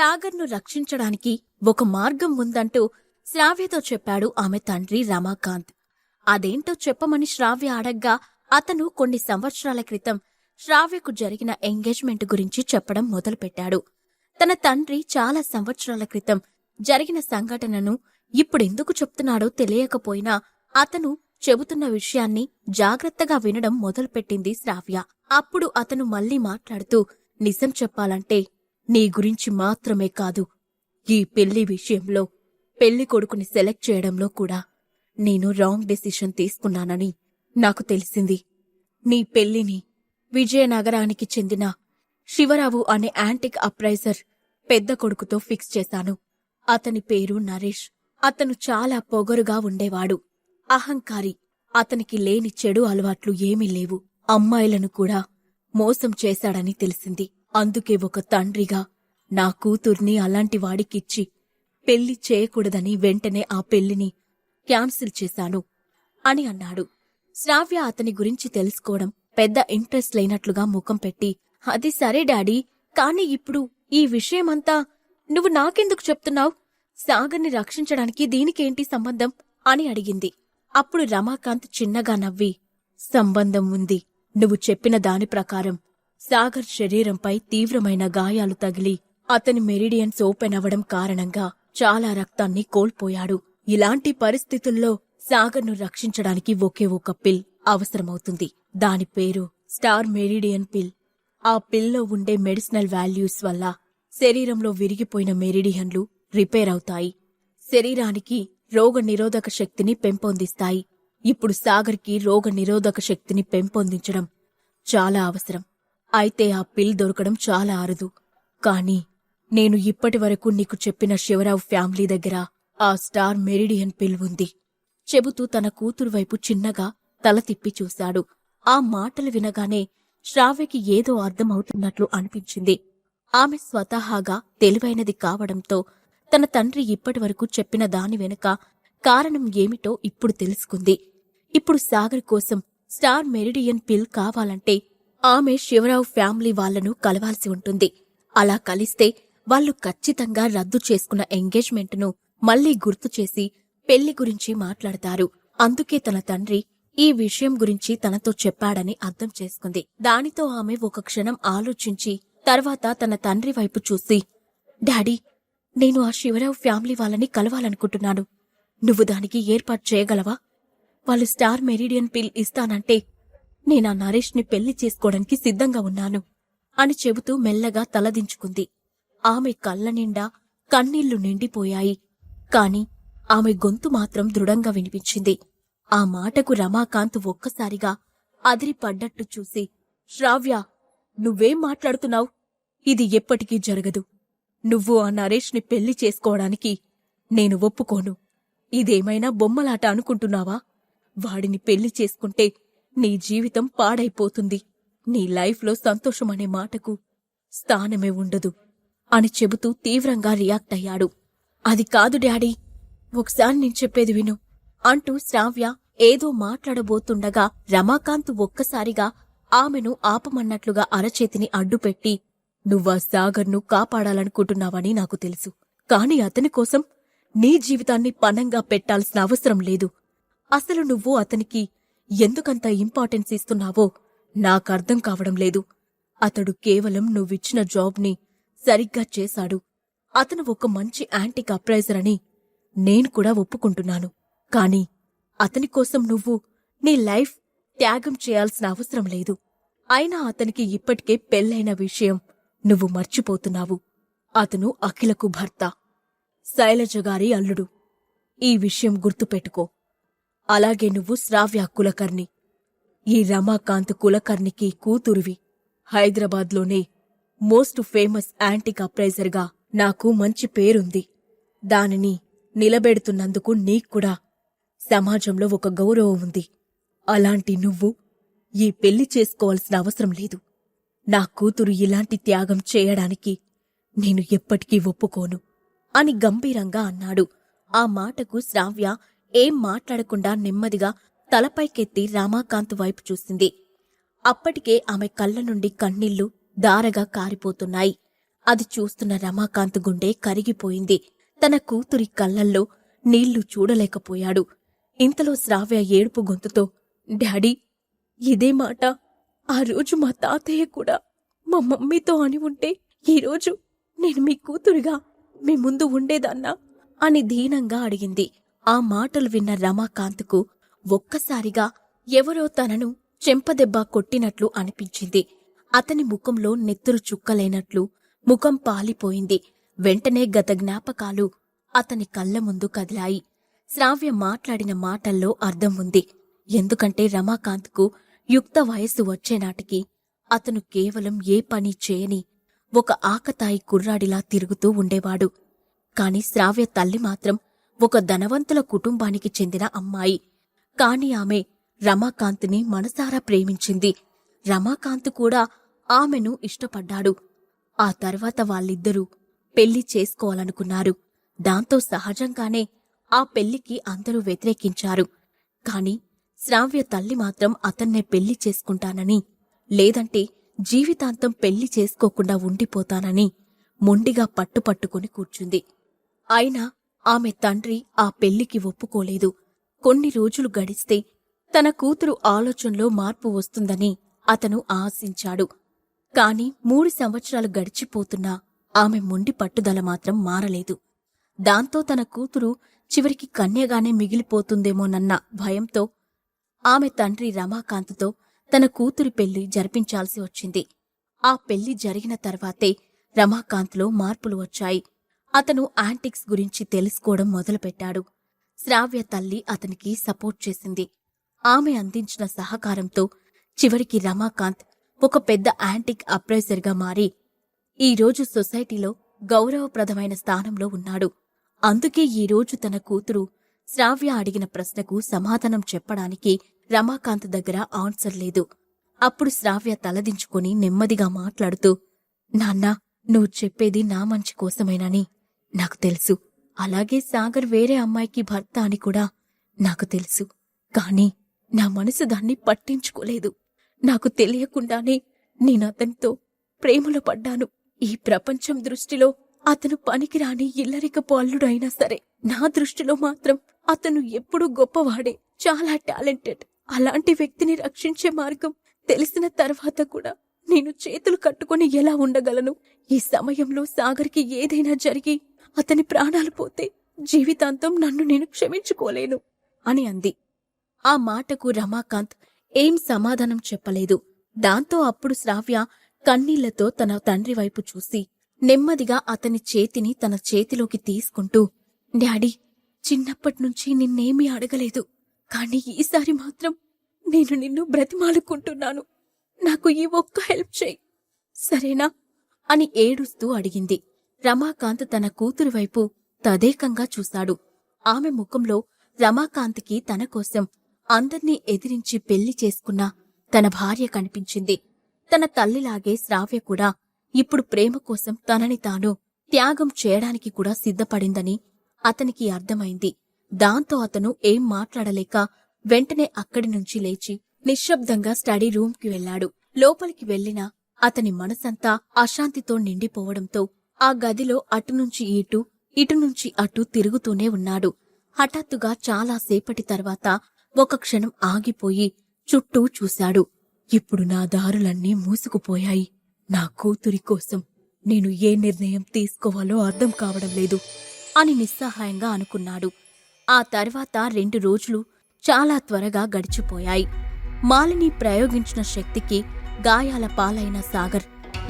సాగర్ను రక్షించడానికి ఒక మార్గం ఉందంటూ శ్రావ్యతో చెప్పాడు ఆమె తండ్రి రమాకాంత్. అదేంటో చెప్పమని శ్రావ్య అడగ్గా అతను కొన్ని సంవత్సరాల క్రితం శ్రావ్యకు జరిగిన ఎంగేజ్మెంట్ గురించి చెప్పడం మొదలుపెట్టాడు. తన తండ్రి చాలా సంవత్సరాల క్రితం జరిగిన సంఘటనను ఇప్పుడెందుకు చెప్తున్నాడో తెలియకపోయినా అతను చెబుతున్న విషయాన్ని జాగ్రత్తగా వినడం మొదలుపెట్టింది శ్రావ్య. అప్పుడు అతను మళ్ళీ మాట్లాడుతూ నిజం చెప్పాలంటే నీ గురించి మాత్రమే కాదు ఈ పెళ్ళి విషయంలో పెళ్ళి కొడుకుని సెలెక్ట్ చేయడంలో కూడా నేను రాంగ్ డెసిషన్ తీసుకున్నానని నాకు తెలిసింది. నీ పెళ్ళిని విజయనగరానికి చెందిన శివరావు అనే యాంటిక్ అప్రైజర్ పెద్ద కొడుకుతో ఫిక్స్ చేశాను. అతని పేరు నరేష్. అతను చాలా పొగరుగా ఉండేవాడు. అహంకారి. అతనికి లేని చెడు అలవాట్లు ఏమీ లేవు. అమ్మాయిలను కూడా మోసం చేశాడని తెలిసింది. అందుకే ఒక తండ్రిగా నా కూతుర్ని అలాంటి వాడికిచ్చి పెళ్ళి చేయకూడదని వెంటనే ఆ పెళ్ళిని క్యాన్సిల్ చేశాను అని అన్నాడు. శ్రావ్య అతని గురించి తెలుసుకోవడం పెద్ద ఇంట్రెస్ట్ లేనట్లుగా ముఖం పెట్టి అది సరే డాడీ కాని ఇప్పుడు ఈ విషయమంతా నువ్వు నాకెందుకు చెప్తున్నావు? సాగర్ని రక్షించడానికి దీనికేంటి సంబంధం? అని అడిగింది. అప్పుడు రమాకాంత్ చిన్నగా నవ్వి సంబంధం ఉంది. నువ్వు చెప్పిన దాని ప్రకారం సాగర్ శరీరంపై తీవ్రమైన గాయాలు తగిలి అతని మెరిడియన్స్ ఓపెన్ అవ్వడం కారణంగా చాలా రక్తాన్ని కోల్పోయాడు. ఇలాంటి పరిస్థితుల్లో సాగర్ను రక్షించడానికి ఒకే ఒక పిల్ అవసరమవుతుంది. దాని పేరు స్టార్ మెరిడియన్ పిల్. ఆ పిల్లో ఉండే మెడిసినల్ వాల్యూస్ వల్ల శరీరంలో విరిగిపోయిన మెరిడియన్లు రిపేర్ అవుతాయి శరీరానికి రోగ నిరోధక శక్తిని పెంపొందిస్తాయి. ఇప్పుడు సాగర్కి రోగ నిరోధక శక్తిని పెంపొందించడం చాలా అవసరం. అయితే ఆ పిల్ దొరకడం చాలా అరుదు. కానీ నేను ఇప్పటి వరకు నీకు చెప్పిన శివరావు ఫ్యామిలీ దగ్గర ఆ స్టార్ మెరిడియన్ పిల్ ఉంది. చెబుతూ తన కూతురు వైపు చిన్నగా తల తిప్పి చూశాడు. ఆ మాటలు వినగానే శ్రావ్యకి ఏదో అర్థమవుతున్నట్లు అనిపించింది. ఆమె స్వతహాగా తెలివైనది కావడంతో తన తండ్రి ఇప్పటివరకు చెప్పిన దాని వెనుక కారణం ఏమిటో ఇప్పుడు తెలుసుకుంది. ఇప్పుడు సాగర్ కోసం స్టార్ మెరిడియన్ పిల్ కావాలంటే ఆమె శివరావు ఫ్యామిలీ వాళ్ళను కలవాల్సి ఉంటుంది. అలా కలిస్తే వాళ్ళు ఖచ్చితంగా రద్దు చేసుకున్న ఎంగేజ్మెంట్ను మళ్ళీ గుర్తు చేసి పెళ్ళి గురించి మాట్లాడతారు. అందుకే తన తండ్రి ఈ విషయం గురించి తనతో చెప్పాడని అర్థం చేసుకుంది. దానితో ఆమె ఒక క్షణం ఆలోచించి తర్వాత తన తండ్రి వైపు చూసి డాడీ నేను ఆ శివరావు ఫ్యామిలీ వాళ్ళని కలవాలనుకుంటున్నాను. నువ్వు దానికి ఏర్పాటు చేయగలవా? వాళ్ళు స్టార్ మెరిడియన్ పిల్ ఇస్తానంటే నేనా నరేష్ని పెళ్ళి చేసుకోవడానికి సిద్ధంగా ఉన్నాను అని చెబుతూ మెల్లగా తలదించుకుంది ఆమె కళ్ళ నిండా కన్నీళ్ళు నిండిపోయాయి. కాని ఆమె గొంతు మాత్రం దృఢంగా వినిపించింది. ఆ మాటకు రమాకాంత్ ఒక్కసారిగా అదిరిపడ్డట్టు చూసి శ్రావ్య నువ్వేం మాట్లాడుతున్నావు? ఇది ఎప్పటికీ జరగదు. నువ్వు ఆ నరేష్ని పెళ్ళి చేసుకోవడానికి నేను ఒప్పుకోను. ఇదేమైనా బొమ్మలాట అనుకుంటున్నావా? వాడిని పెళ్ళి చేసుకుంటే నీ జీవితం పాడైపోతుంది. నీ లైఫ్లో సంతోషమనే మాటకు స్థానమే ఉండదు అని చెబుతూ తీవ్రంగా రియాక్ట్ అయ్యాడు. అది కాదు డాడీ ఒకసారి నేను చెప్పేది విను అంటూ శ్రావ్య ఏదో మాట్లాడబోతుండగా రమాకాంత్ ఒక్కసారిగా ఆమెను ఆపమన్నట్లుగా అరచేతిని అడ్డుపెట్టి నువ్వా సాగర్ను కాపాడాలనుకుంటున్నావని నాకు తెలుసు కాని అతని కోసం నీ జీవితాన్ని పణంగా పెట్టాల్సిన అవసరం లేదు. అసలు నువ్వు అతనికి ఎందుకంత ఇంపార్టెన్స్ ఇస్తున్నావో నాకర్థం కావడం లేదు. అతడు కేవలం నువ్విచ్చిన జాబ్ని సరిగ్గా చేశాడు. అతను ఒక మంచి యాంటిక్ అప్రైజర్ అని నేను కూడా ఒప్పుకుంటున్నాను. కాని అతని కోసం నువ్వు నీ లైఫ్ త్యాగం చేయాల్సిన అవసరం లేదు. అయినా అతనికి ఇప్పటికే పెళ్ళైన విషయం నువ్వు మర్చిపోతున్నావు. అతను అఖిలకు భర్త. శైలజగారి అల్లుడు. ఈ విషయం గుర్తుపెట్టుకో. అలాగే నువ్వు శ్రావ్య కులకర్ణి. ఈ రమాకాంత్ కులకర్ణికి కూతురువి. హైదరాబాద్లోనే మోస్ట్ ఫేమస్ యాంటిక్ అప్రైజర్గా నాకు మంచి పేరుంది. దానిని నిలబెడుతున్నందుకు నీక్కూడా సమాజంలో ఒక గౌరవం ఉంది. అలాంటి నువ్వు ఈ పెళ్ళి చేసుకోవాల్సిన అవసరం లేదు. నా కూతురు ఇలాంటి త్యాగం చేయడానికి నేను ఎప్పటికీ ఒప్పుకోను. అని గంభీరంగా అన్నాడు. ఆ మాటకు శ్రావ్య ఏం మాట్లాడకుండా నెమ్మదిగా తలపైకెత్తి రామాకాంత్ వైపు చూసింది. అప్పటికే ఆమె కళ్ళ నుండి కన్నీళ్ళు దారగా కారిపోతున్నాయి. అది చూస్తున్న రమాకాంత్ గుండె కరిగిపోయింది. తన కూతురి కళ్ళల్లో నీళ్ళు చూడలేకపోయాడు. ఇంతలో శ్రావ్య ఏడుపు గొంతుతో డాడీ ఇదే మాట. ఆ రోజు మా తాతయ్య కూడా మా మమ్మీతో అని ఉంటే ఈరోజు నేను మీ కూతురిగా మీ ముందు ఉండేదన్నా? అని దీనంగా అడిగింది. ఆ మాటలు విన్న రమాకాంత్కు ఒక్కసారిగా ఎవరో తనను చెంపదెబ్బ కొట్టినట్లు అనిపించింది. అతని ముఖంలో నెత్తురు చుక్కలేనట్లు ముఖం పాలిపోయింది. వెంటనే గత జ్ఞాపకాలు అతని కళ్ళ ముందు కదిలాయి. శ్రావ్య మాట్లాడిన మాటల్లో అర్థం ఉంది. ఎందుకంటే రమాకాంత్కు యుక్త వయస్సు వచ్చేనాటికి అతను కేవలం ఏ పని చేయని ఒక ఆకతాయి కుర్రాడిలా తిరుగుతూ ఉండేవాడు. కాని శ్రావ్య తల్లి మాత్రం ఒక ధనవంతుల కుటుంబానికి చెందిన అమ్మాయి. కాని ఆమె రమాకాంత్ని మనసారా ప్రేమించింది. రమాకాంత్ కూడా ఆమెను ఇష్టపడ్డాడు. ఆ తర్వాత వాళ్ళిద్దరూ పెళ్ళి చేసుకోవాలనుకున్నారు. దాంతో సహజంగానే ఆ పెళ్ళికి అందరూ వ్యతిరేకించారు. కాని శ్రావ్య తల్లి మాత్రం అతన్నే పెళ్ళి చేసుకుంటానని లేదంటే జీవితాంతం పెళ్ళి చేసుకోకుండా ఉండిపోతానని మొండిగా పట్టుపట్టుకుని కూర్చుంది. అయినా ఆమె తండ్రి ఆ పెళ్ళికి ఒప్పుకోలేదు. కొన్ని రోజులు గడిస్తే తన కూతురు ఆలోచనలో మార్పు వస్తుందని అతను ఆశించాడు. కాని మూడు సంవత్సరాలు గడిచిపోతున్నా ఆమె మొండి పట్టుదల మాత్రం మారలేదు. దాంతో తన కూతురు చివరికి కన్యగానే మిగిలిపోతుందేమోనన్న భయంతో ఆమె తండ్రి రమాకాంత్తో తన కూతురి పెళ్ళి జరిపించాల్సి వచ్చింది. ఆ పెళ్ళి జరిగిన తర్వాతే రమాకాంత్లో మార్పులు వచ్చాయి. అతను యాంటిక్స్ గురించి తెలుసుకోవడం మొదలుపెట్టాడు. శ్రావ్య తల్లి అతనికి సపోర్ట్ చేసింది. ఆమె అందించిన సహకారంతో చివరికి రమాకాంత్ ఒక పెద్ద యాంటిక్ అప్రైజర్గా మారి ఈరోజు సొసైటీలో గౌరవప్రదమైన స్థానంలో ఉన్నాడు. అందుకే ఈరోజు తన కూతురు శ్రావ్య అడిగిన ప్రశ్నకు సమాధానం చెప్పడానికి రమాకాంత్ దగ్గర ఆన్సర్ లేదు. అప్పుడు శ్రావ్య తలదించుకొని నెమ్మదిగా మాట్లాడుతూ నాన్నా నువ్వు చెప్పేది నా మంచి కోసమేనని నాకు తెలుసు. అలాగే సాగర్ వేరే అమ్మాయికి భర్త అని కూడా నాకు తెలుసు. కాని నా మనసు దాన్ని పట్టించుకోలేదు. నాకు తెలియకుండానే నేను అతనితో ప్రేమలో పడ్డాను. ఈ ప్రపంచం దృష్టిలో అతను పనికిరాని ఇల్లరికపు అల్లుడైనా సరే నా దృష్టిలో మాత్రం అతను ఎప్పుడూ గొప్పవాడే చాలా టాలెంటెడ్. అలాంటి వ్యక్తిని రక్షించే మార్గం తెలిసిన తర్వాత కూడా నేను చేతులు కట్టుకుని ఎలా ఉండగలను? ఈ సమయంలో సాగర్కి ఏదైనా జరిగి అతని ప్రాణాలు పోతే జీవితాంతం నన్ను నేను క్షమించుకోలేను అని అంది. ఆ మాటకు రమాకాంత్ ఏం సమాధానం చెప్పలేదు. దాంతో అప్పుడు శ్రావ్య కన్నీళ్ళతో తన తండ్రి వైపు చూసి నెమ్మదిగా అతని చేతిని తన చేతిలోకి తీసుకుంటూ డాడీ చిన్నప్పటినుంచి నిన్నేమీ అడగలేదు. కాని ఈసారి మాత్రం నేను నిన్ను బ్రతిమాలుకుంటున్నాను. నాకు ఈ ఒక్క హెల్ప్ చేయి. సరేనా? అని ఏడుస్తూ అడిగింది. రమాకాంత్ తన కూతురి వైపు తదేకంగా చూశాడు. ఆమె ముఖంలో రమాకాంత్కి తన కోసం అందర్నీ ఎదిరించి పెళ్ళి చేసుకున్న తన భార్య కనిపించింది. తన తల్లిలాగే శ్రావ్య కూడా ఇప్పుడు ప్రేమ కోసం తనని తాను త్యాగం చేయడానికి కూడా సిద్ధపడిందని అతనికి అర్థమైంది. దాంతో అతను ఏం మాట్లాడలేక వెంటనే అక్కడి నుంచి లేచి నిశ్శబ్దంగా స్టడీ రూమ్కి వెళ్ళాడు లోపలికి వెళ్ళినా అతని మనసంతా అశాంతితో నిండిపోవడంతో ఆ గదిలో అటునుంచి ఇటు ఇటునుంచి అటు తిరుగుతూనే ఉన్నాడు. హఠాత్తుగా చాలా సేపటి తర్వాత ఒక క్షణం ఆగిపోయి చుట్టూ చూశాడు. ఇప్పుడు నా దారులన్నీ మూసుకుపోయాయి. నా కూతురి కోసం నేను ఏ నిర్ణయం తీసుకోవాలో అర్థం కావడం లేదు అని నిస్సహాయంగా అనుకున్నాడు. ఆ తర్వాత రెండు రోజులు చాలా త్వరగా గడిచిపోయాయి. మాలిని ప్రయోగించిన శక్తికి గాయాల పాలైన సాగర్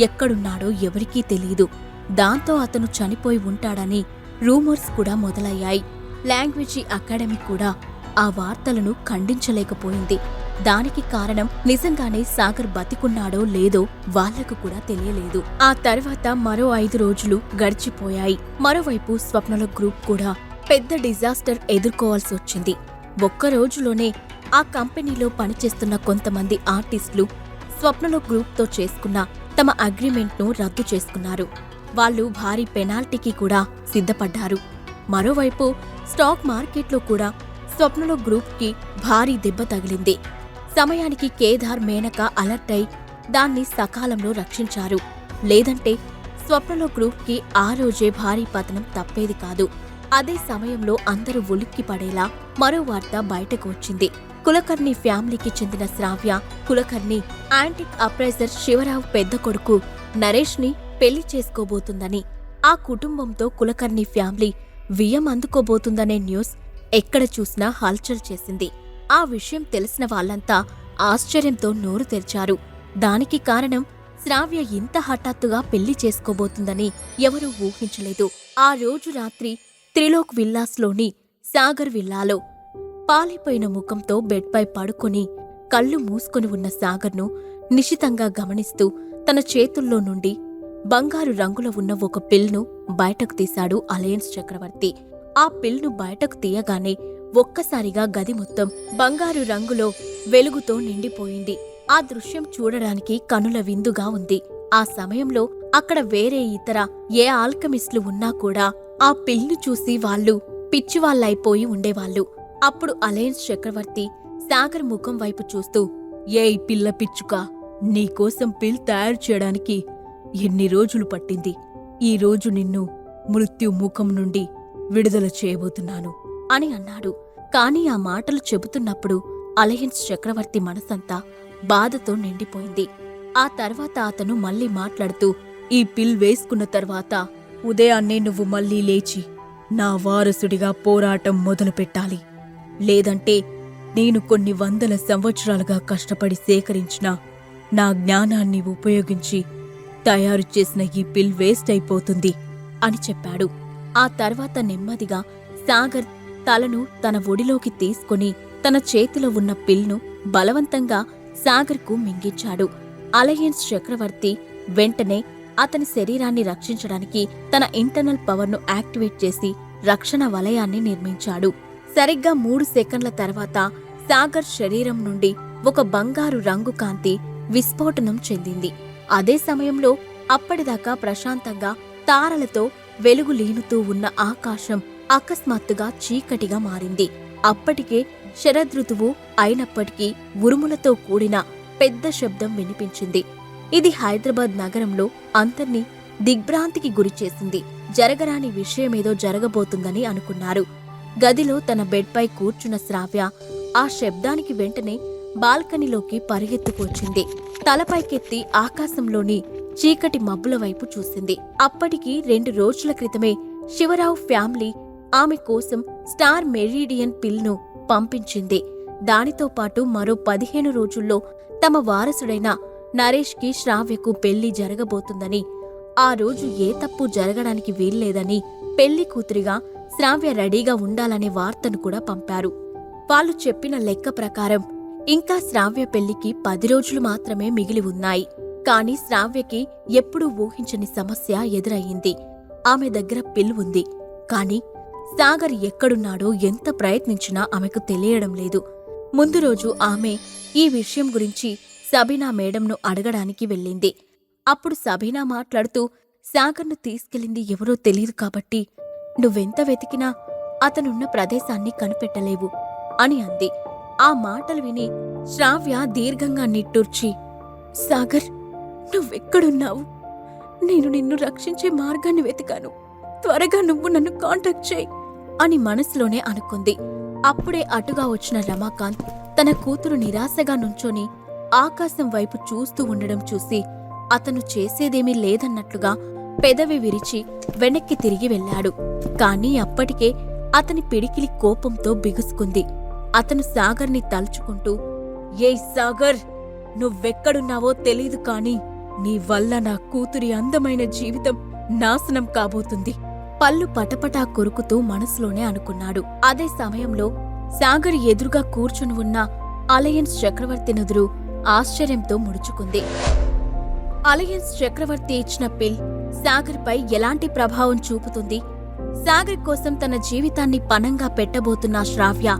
ఎక్కడున్నాడో ఎవరికీ తెలియదు దాంతో అతను చనిపోయి ఉంటాడని రూమర్స్ కూడా మొదలయ్యాయి. లాంగ్వేజీ అకాడమీ కూడా ఆ వార్తలను ఖండించలేకపోయింది. దానికి కారణం నిజంగానే సాగర్ బతికున్నాడో లేదో వాళ్ళకు కూడా తెలియలేదు. ఆ తర్వాత మరో ఐదు రోజులు గడిచిపోయాయి. మరోవైపు స్వప్నల గ్రూప్ కూడా పెద్ద డిజాస్టర్ ఎదుర్కోవాల్సి వచ్చింది. ఒక్క రోజులోనే ఆ కంపెనీలో పనిచేస్తున్న కొంతమంది ఆర్టిస్టులు స్వప్నలో గ్రూప్తో చేసుకున్న తమ అగ్రిమెంట్ను రద్దు చేసుకున్నారు. వాళ్ళు భారీ పెనాల్టీకి కూడా సిద్ధపడ్డారు. మరోవైపు స్టాక్ మార్కెట్లో కూడా స్వప్నలో గ్రూప్కి భారీ దెబ్బ తగిలింది. సమయానికి కేదార్ మేనక అలర్ట్ అయి దాన్ని సకాలంలో రక్షించారు. లేదంటే స్వప్నలో గ్రూప్కి ఆ రోజే భారీ పతనం తప్పేది కాదు. అదే సమయంలో అందరూ ఉలిక్కి పడేలా మరో వార్త బయటకు వచ్చింది. కులకర్ణి ఫ్యామిలీకి చెందిన శ్రావ్య కులకర్ణి యాంటిక్ అప్రైజర్ శివరావు పెద్ద కొడుకు నరేష్ని పెళ్ళి చేసుకోబోతుందని ఆ కుటుంబంతో కులకర్ణి ఫ్యామిలీ వియ్యం అందుకోబోతుందనే న్యూస్ ఎక్కడ చూసినా హల్చల్ చేసింది. ఆ విషయం తెలిసిన వాళ్ళంతా ఆశ్చర్యంతో నోరు తెరిచారు. దానికి కారణం శ్రావ్య ఇంత హఠాత్తుగా పెళ్ళి చేసుకోబోతుందని ఎవరూ ఊహించలేదు. ఆ రోజు రాత్రి త్రిలోక్ విల్లాస్లోని సాగర్ విల్లాలో పాలిపోయిన ముఖంతో బెడ్పై పడుకొని కళ్ళు మూసుకొని ఉన్న సాగర్ను నిశితంగా గమనిస్తూ తన చేతుల్లో నుండి బంగారు రంగులో ఉన్న ఒక పిల్ను బయటకు తీశాడు అలయన్స్ చక్రవర్తి. ఆ పిల్ను బయటకు తీయగానే ఒక్కసారిగా గది మొత్తం బంగారు రంగులో వెలుగుతో నిండిపోయింది. ఆ దృశ్యం చూడడానికి కనుల విందుగా ఉంది. ఆ సమయంలో అక్కడ వేరే ఇతర ఏ ఆల్కమిస్టులు ఉన్నా కూడా ఆ పిల్ను చూసి వాళ్ళు పిచ్చివాళ్ళైపోయి ఉండేవాళ్ళు. అప్పుడు అలయన్స్ చక్రవర్తి సాగర్ ముఖం వైపు చూస్తూ ఏయ్ పిల్ల పిచ్చుక నీకోసం పిల్ తయారు చేయడానికి ఎన్ని రోజులు పట్టింది? ఈ రోజు నిన్ను మృత్యుముఖం నుండి విడుదల చేయబోతున్నాను అని అన్నాడు. కాని ఆ మాటలు చెబుతున్నప్పుడు అలయన్స్ చక్రవర్తి మనసంతా బాధతో నిండిపోయింది. ఆ తర్వాత అతను మళ్ళీ మాట్లాడుతూ ఈ పిల్ వేసుకున్న తర్వాత ఉదయాన్నే నువ్వు మళ్ళీ లేచి నా వారసుడిగా పోరాటం మొదలుపెట్టాలి లేదంటే నేను కొన్ని వందల సంవత్సరాలుగా కష్టపడి సేకరించిన నా జ్ఞానాన్ని ఉపయోగించి తయారు చేసిన ఈ పిల్ వేస్ట్ అయిపోతుంది అని చెప్పాడు. ఆ తర్వాత నెమ్మదిగా సాగర్ తలను తన ఒడిలోకి తీసుకుని తన చేతిలో ఉన్న పిల్ను బలవంతంగా సాగర్కు మింగించాడు. అలయన్స్ చక్రవర్తి వెంటనే అతని శరీరాన్ని రక్షించడానికి తన ఇంటర్నల్ పవర్ను యాక్టివేట్ చేసి రక్షణ వలయాన్ని నిర్మించాడు. సరిగ్గా మూడు సెకండ్ల తర్వాత సాగర్ శరీరం నుండి ఒక బంగారు రంగు కాంతి విస్ఫోటనం చెందింది. అదే సమయంలో అప్పటిదాకా ప్రశాంతంగా తారలతో వెలుగు లీనుతూ ఉన్న ఆకాశం అకస్మాత్తుగా చీకటిగా మారింది. అప్పటికే శరదృతువు అయినప్పటికీ ఉరుములతో కూడిన పెద్ద శబ్దం వినిపించింది. ఇది హైదరాబాద్ నగరంలో అంతర్ని దిగ్భ్రాంతికి గురిచేసింది జరగరాని విషయమేదో జరగబోతుందని అనుకున్నారు. గదిలో తన బెడ్పై కూర్చున్న శ్రావ్య ఆ శబ్దానికి వెంటనే బాల్కనీలోకి పరిగెత్తుకొచ్చింది తలపైకెత్తి ఆకాశంలోని చీకటి మబ్బుల వైపు చూసింది. అప్పటికి రెండు రోజుల క్రితమే శివరావు ఫ్యామిలీ ఆమె కోసం స్టార్ మెరీడియన్ పిల్ను పంపించింది. దానితో పాటు మరో పదిహేను రోజుల్లో తమ వారసుడైన నరేష్కి శ్రావ్యకు పెళ్ళి జరగబోతుందని ఆ రోజు ఏ తప్పు జరగడానికి వీల్లేదని పెళ్ళి కూతురిగా శ్రావ్య రెడీగా ఉండాలనే వార్తను కూడా పంపారు. వాళ్ళు చెప్పిన లెక్క ప్రకారం ఇంకా శ్రావ్య పెళ్ళికి పది రోజులు మాత్రమే మిగిలి ఉన్నాయి. కాని శ్రావ్యకి ఎప్పుడూ ఊహించని సమస్య ఎదురయ్యింది. ఆమె దగ్గర పిల్ ఉంది. కాని సాగర్ ఎక్కడున్నాడో ఎంత ప్రయత్నించినా ఆమెకు తెలియడం లేదు. ముందు రోజు ఆమె ఈ విషయం గురించి సబీనా మేడంను అడగడానికి వెళ్ళింది. అప్పుడు సబీనా మాట్లాడుతూ సాగర్ను తీసుకెళ్ళింది ఎవరో తెలియదు కాబట్టి నువ్వెంత వెతికినా అతనున్న ప్రదేశాన్ని కనిపెట్టలేవు అని అంది. ఆ మాటలు విని శ్రావ్య దీర్ఘంగా నిట్టూర్చి సాగర్ నువ్వెక్కడున్నావు? నేను నిన్ను రక్షించే మార్గాన్ని వెతికాను. త్వరగా నువ్వు నన్ను కాంటాక్ట్ చేయి అని మనసులోనే అనుకుంది. అప్పుడే అటుగా వచ్చిన రమాకాంత్ తన కూతురు నిరాశగా నుంచొని ఆకాశం వైపు చూస్తూ ఉండడం చూసి అతను చేసేదేమీ లేదన్నట్లుగా పెదవి విరిచి వెనక్కి తిరిగి వెళ్ళాడు. కాని అప్పటికే అతని పిడికిలి కోపంతో బిగుసుకుంది. అతను సాగర్ని తలుచుకుంటూ ఏ సాగర్ నువ్వెక్కడున్నావో తెలీదు కాని నీ వల్ల నా కూతురి అందమైన జీవితం నాశనం కాబోతుంది. పళ్ళు పటపటా కొరుకుతూ మనసులోనే అనుకున్నాడు. అదే సమయంలో సాగర్ ఎదురుగా కూర్చుని ఉన్న అలయన్స్ చక్రవర్తి నుదురు ఆశ్చర్యంతో ముడుచుకుంది. అలయన్స్ చక్రవర్తి ఇచ్చిన పిల్ సాగర్పై ఎలాంటి ప్రభావం చూపుతుంది? సాగర్ కోసం తన జీవితాన్ని పనంగా పెట్టబోతున్న శ్రావ్య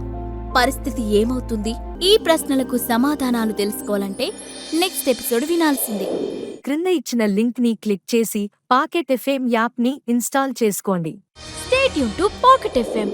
పరిస్థితి ఏమవుతుంది? ఈ ప్రశ్నలకు సమాధానాలు తెలుసుకోవాలంటే నెక్స్ట్ ఎపిసోడ్ వినాల్సిందే. క్రింద ఇచ్చిన లింక్ని క్లిక్ చేసి పాకెట్ ఎఫ్ఎం యాప్ని ఇన్స్టాల్ చేసుకోండి. State to pocket FM